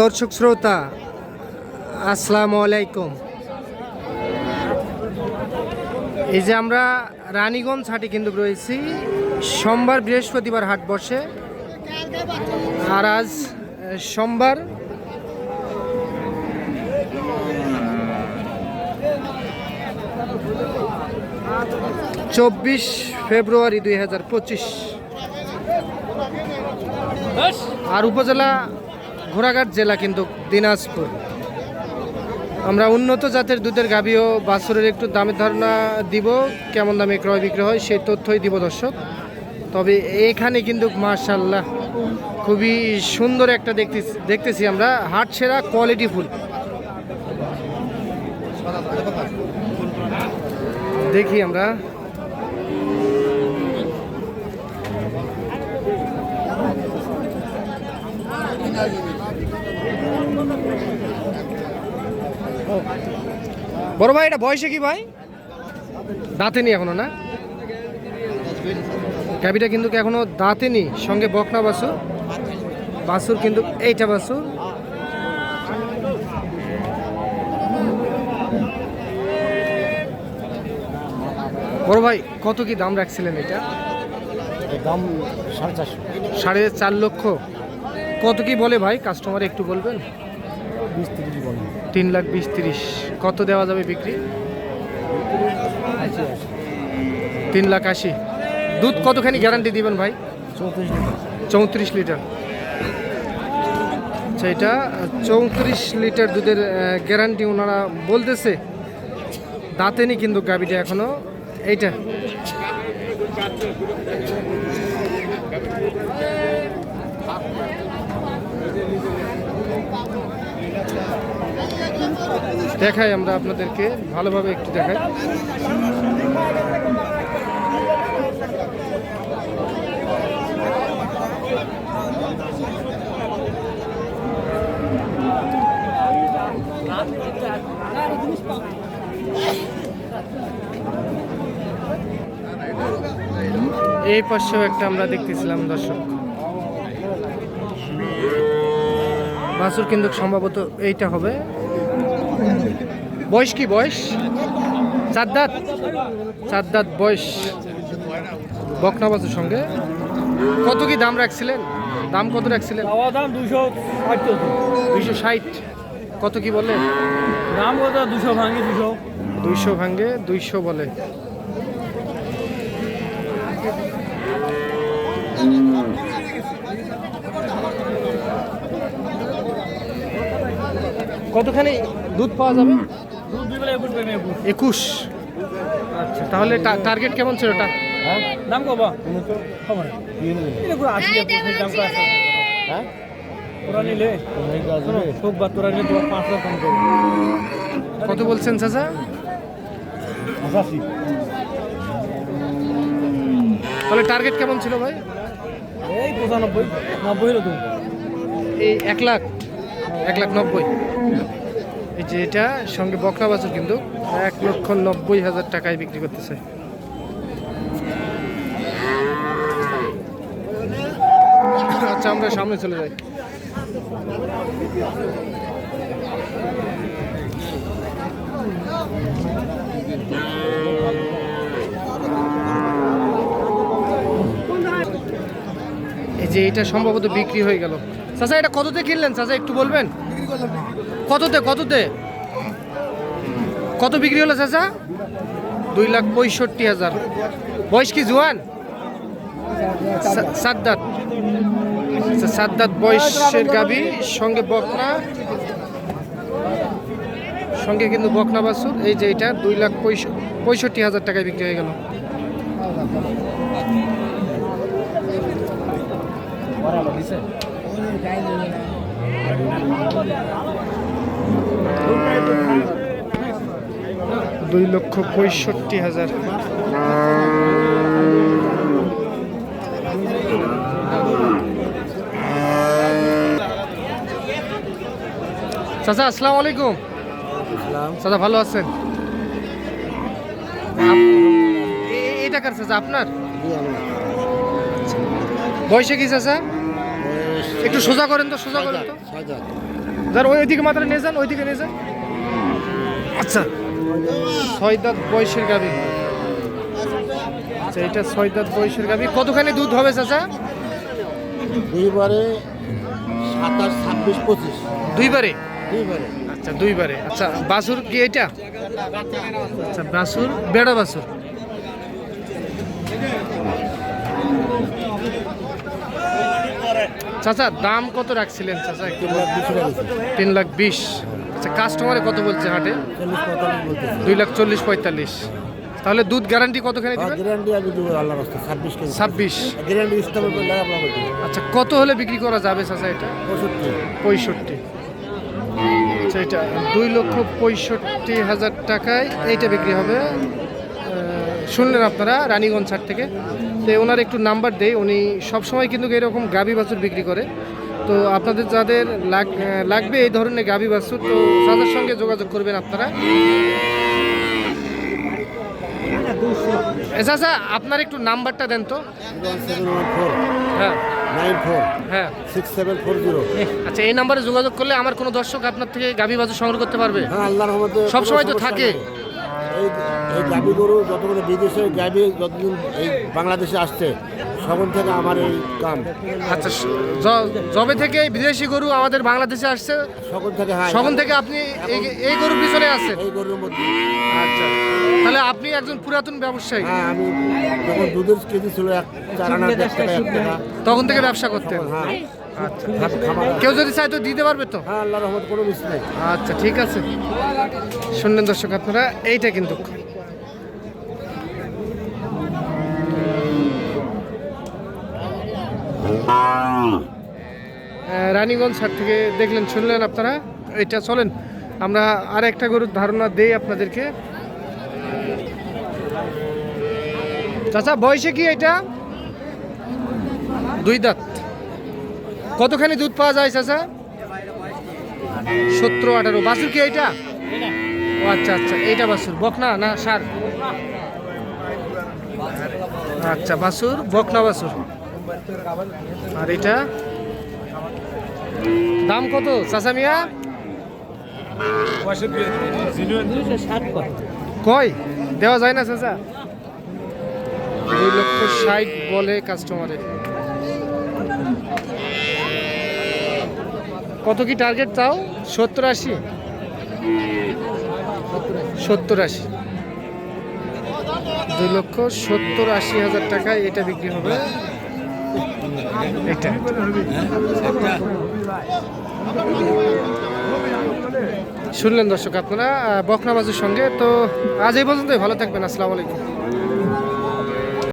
দর্শক শ্রোতা, আসসালামু আলাইকুম। এই যে আমরা রানীগঞ্জ হাটে কিন্তু রয়েছি। সোমবার বৃহস্পতিবার হাট বসে। আর আজ সোমবার চব্বিশ ফেব্রুয়ারি দুই হাজার পঁচিশ। আর উপজেলা ঘোড়াঘাট জেলা কিন্তু দিনাজপুর। আমরা উন্নত জাতের দুধের গাভী ও বাছুরের একটু দামের ধারণা দিব, কেমন দামে ক্রয় বিক্রয় হয় সেই তথ্যই দিব দর্শক। তবে এখানে কিন্তু মার্শাল্লাহ খুবই সুন্দর একটা দেখতেছি দেখতেছি আমরা, হাট সেরা কোয়ালিটি ফুল। দেখি আমরা। বড় ভাই এটা বয়সে কি ভাই? দাঁতেনি এখনও না? গাবিটা কিন্তু এখনও দাঁতেনি সঙ্গে বকনা বাসুর বাসুর কিন্তু এইটা বাসুর বড় ভাই কত কি দাম রাখছিলেন এটা? দাম সাড়ে চারশো। সাড়ে চার লক্ষ। কত কি বলে ভাই? কাস্টমার একটু বলবেন? তিন লাখ বিশ তিরিশ। কত দেওয়া যাবে বিক্রি? তিন লাখ আশি। দুধ কতখানি গ্যারান্টি দিবেন ভাই? চৌত্রিশ লিটার। লিটার। আচ্ছা চৌত্রিশ লিটার দুধের গ্যারান্টি ওনারা বলতেছে। দাঁতেনি কিন্তু গাবিটা এখনও। এইটা। দেখাই আমরা আপনাদেরকে, ভালোভাবে একটু দেখাই। এই পাশেও একটা আমরা দেখতেছিলাম, দর্শক। বাছুর কিন্তু সম্ভবত এইটা হবে। বয়স কি বয়স? চার দাঁত চার দাঁত বয়স। বকনা বাছুর সঙ্গে। কত কি দাম রাখছিলেন? দাম কত রাখছিলেন? দাম দুশো দুইশো ষাট। কত কি বলে? দাম কত? দুশো ভাঙে দুশো। দুইশো ভাঙে দুইশো বলে। কতখানি দুধ পাওয়া যাবে? একুশ আচ্ছা। তাহলে টা- টার্গেট কেমন ছিল ওটা হ্যাঁ? দাম কবা খবর। হ্যাঁ তোরা নিলে? বা তোরা নিলে তোমার পাঁচ কম কত বলছেন চাচা? পঁচাশি। তাহলে টার্গেট কেমন ছিল ভাই? এই পঁচানব্বই নব্বই হলো এই এক লাখ। এক লাখ নব্বই। এই যে এটা, সঙ্গে বকনা বাছুর কিন্তু, এক লক্ষ নব্বই হাজার টাকায় বিক্রি করতেছে। আচ্ছা আমরা সামনে চলে যাই। যে এটা সম্ভবত বিক্রি হয়ে গেল। চাচা, এটা কততে কিনলেন? চাচা, একটু বলবেন? কততে কততে? কত বিক্রি হলো, চাচা? দুই লাখ পঁয়ষট্টি হাজার। বয়স কি জোয়ান? সাদ্দাত। সাদ্দাত বয়সের গাবি সঙ্গে বকনা। সঙ্গে কিন্তু বকনা বাছুর। এই যে এটা, দুই লাখ পঁয়ষট্টি হাজার টাকায় বিক্রি হয়ে গেল। দুই লক্ষ পঁয়ষট্টি হাজার। চাচা আসসালামু আলাইকুম। চাচা ভালো আছেন? আপ- এ- এটা কার চাচা আপনার? বয়সে কি চাচা? একটু সোজা করেন তো সোজা করেন তো। যার ওই ওইদিকে মাত্রা নিয়ে যান ওইদিকে নিয়ে যান। আচ্ছা। ছয় দাঁত বয়সের গাবি আচ্ছা এটা ছয় দাঁত বয়সের গাবি কতখানি দুধ হবে চাচা? দুইবারে সাতাশ ছাব্বিশ পঁচিশ। দুইবারে? দুইবারে। আচ্ছা দুইবারে। আচ্ছা বাসুর কি এটা? আচ্ছা বাসুর বেড়া বাসুর চাচা, দাম কত রাখছিলেন চাচা তিন লাখ বিশ। আচ্ছা কাস্টমারে কত বলছে হাটে? দুই লাখ চল্লিশ পঁয়তাল্লিশ। তাহলে দুধ গ্যারান্টি কতখানি দিবেন? আচ্ছা কত হলে বিক্রি করা যাবে চাচা এটা? পঁয়ষট্টি। আচ্ছা এটা দুই লক্ষ পঁয়ষট্টি হাজার টাকায় এইটা বিক্রি হবে। শুনলেন আপনারা, রানীগঞ্জ থেকে? তো ওনার একটু নাম্বার দেই। উনি সবসময় কিন্তু এরকম গাবি বাছুর বিক্রি করে। তো আপনাদের যাদের লাগ- লাগবে এই ধরনের গাবি বাছুর তো তাদের সঙ্গে যোগাযোগ করবেন আপনারা। আচ্ছা আচ্ছা আপনার একটু নাম্বারটা দেন তো। হ্যাঁ। হ্যাঁ আচ্ছা এই নাম্বারে যোগাযোগ করলে আমার কোনো দর্শক আপনার থেকে গাবি বাছুর সংগ্রহ করতে পারবে? হ্যাঁ আল্লাহর রহমতে সব সময় তো থাকে। এই এই গাবি গরু যতগুলো বিদেশে গাবি যতদিন এই বাংলাদেশে আসছে তখন থেকে আমার এই কাম। আচ্ছা জ- যবে থেকে এই বিদেশি গরু আমাদের বাংলাদেশে আসছে সকল থেকে হ্যাঁ তখন থেকে আপনি এই- এই গরুর পিছনে আছেন? এই গরুর মধ্যে। আচ্ছা তাহলে আপনি একজন পুরাতন ব্যবসায়ী। হ্যাঁ আমি যখন দুধের কেজি ছিল এক চার আনা টাকা তখন থেকে ব্যবসা করতেন? হ্যাঁ। কেউ যদি চায় তো দিতে পারবে তো? হ্যাঁ আল্লাহর রহমত কোনো মিস নেই। আচ্ছা ঠিক আছে। শুনলেন দর্শক আপনারা এইটা কিন্তু। রানীগঞ্জ হাট থেকে দেখলেন শুনলেন আপনারা? এটা চলেন আমরা আর একটা গরুর ধারণা দেই আপনাদেরকে। চাচা বয়সে কি এটা? দুই দাঁত। কতখানি দুধ পাওয়া যায় চাচা? সতেরো, আঠারো। বাছুর কি এইটা? ও আচ্ছা আচ্ছা। এইটা বাছুর বকনা না সার? আচ্ছা বাছুর বকনা বাছুর আর এটা দাম কত, চাচা মিয়া? কয়? দেওয়া যায় না, চাচা? দুই লক্ষ ষাট বলে কাস্টমারে কত কি টার্গেট তাও? সত্তর আশি? সত্তর আশি। দুই লক্ষ সত্তর আশি হাজার টাকায় এটা বিক্রি হবে। এটা। শুনলেন দর্শক আপনারা বকনাবাজুর সঙ্গে। তো আজ এই পর্যন্তই। ভালো থাকবেন। আসসালামু আলাইকুম।